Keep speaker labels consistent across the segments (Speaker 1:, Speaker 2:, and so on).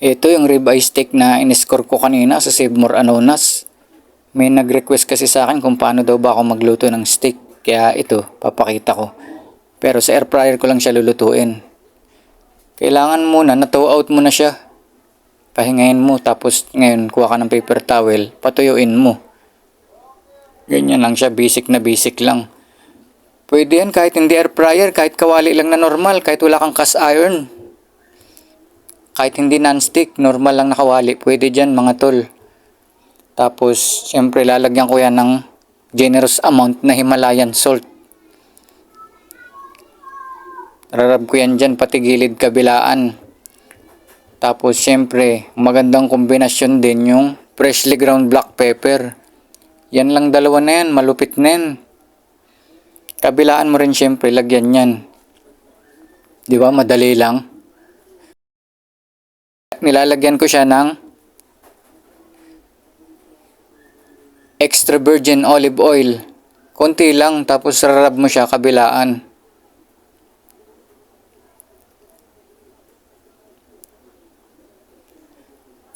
Speaker 1: Ito yung ribeye steak na in-score ko kanina sa Save More Anonas. May nag-request kasi sa akin kung paano daw ba ako magluto ng steak. Kaya ito, papakita ko. Pero sa air fryer ko lang siya lulutuin. Kailangan muna na tow out mo na siya. Pahingayin mo tapos ngayon kuha ka ng paper towel, patuyuin mo. Ganyan lang siya, basic na basic lang. Pwede yan kahit hindi air fryer, kahit kawali lang na normal, kahit wala kang cast iron. Kahit hindi non-stick, normal lang nakawali. Pwede dyan mga tol. Tapos, syempre lalagyan ko yan ng generous amount na Himalayan salt. Rarab ko yan dyan, pati gilid kabilaan. Tapos, syempre, magandang kombinasyon din yung freshly ground black pepper. Yan lang dalawa na yan, malupit na yan. Kabilaan mo rin syempre, lagyan yan. Di ba, madali lang. Nilalagyan ko siya ng extra virgin olive oil. Konti lang, tapos rarab mo siya kabilaan.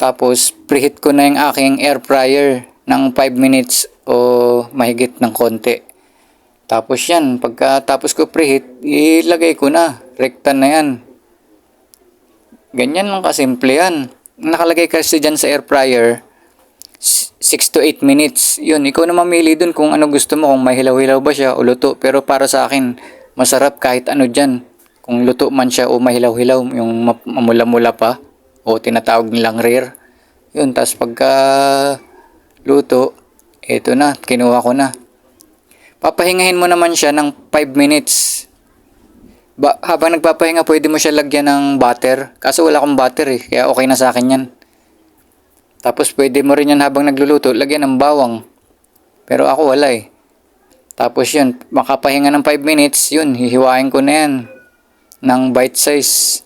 Speaker 1: Tapos, preheat ko na yung aking air fryer ng 5 minutes o mahigit ng konti. Tapos yan, pagkatapos ko preheat, ilagay ko na. Rekta na yan. Ganyan lang kasimple yan. Nakalagay kasi dyan sa air fryer, 6 to 8 minutes. Yun, ikaw na mamili dun kung ano gusto mo, kung may hilaw-hilaw ba siya o luto. Pero para sa akin, masarap kahit ano dyan. Kung luto man siya o mahilaw-hilaw, yung ma- mamula-mula pa, o tinatawag nilang rare. Yun, tapos pagka luto, eto na, kinuha ko na. Papahingahin mo naman siya ng 5 minutes. Ba, habang nagpapahinga, pwede mo siya lagyan ng butter. Kaso wala akong butter eh, kaya okay na sa akin yan. Tapos pwede mo rin yan habang nagluluto, lagyan ng bawang. Pero ako wala eh. Tapos yun, makapahinga ng 5 minutes, yun, hihiwain ko na yan. Ng bite size.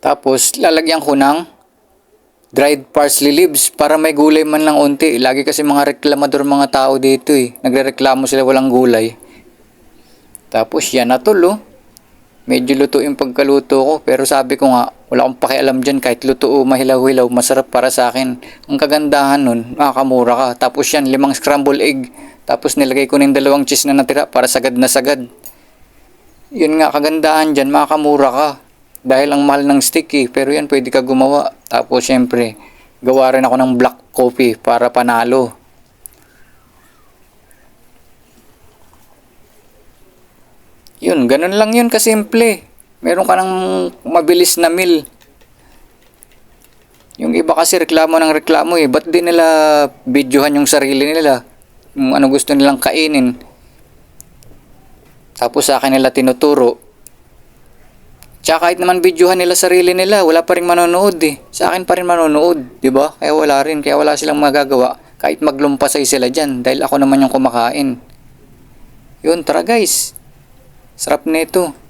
Speaker 1: Tapos, lalagyan ko ng dried parsley leaves para may gulay man lang unti. Lagi kasi mga reklamador mga tao dito eh. Nagrereklamo sila walang gulay. Tapos yan na tol oh. Medyo luto yung pagkaluto ko. Pero sabi ko nga, wala akong pakialam dyan. Kahit luto o mahilaw-hilaw, masarap para sa akin. Ang kagandahan nun, makakamura ka. Tapos yan, limang scramble egg. Tapos nilagay ko ng dalawang cheese na natira para sagad na sagad. Yun nga, kagandahan dyan, makakamura ka. Dahil ang mahal ng stick eh. Pero yan, pwede ka gumawa. Tapos syempre, gawa rin ako ng black coffee para panalo. Yun, ganun lang yun kasimple. Meron ka ng mabilis na meal. Yung iba kasi reklamo ng reklamo eh. Ba't di nila videohan yung sarili nila? Kung ano gusto nilang kainin. Tapos sa akin nila tinuturo. Tsaka kahit naman videohan nila sarili nila, wala pa rin manonood eh. Sa akin pa rin manonood, di ba? Kaya wala rin, kaya wala silang magagawa. Kahit maglumpasay sila dyan, dahil ako naman yung kumakain. Yun, tara guys. Sarap nito.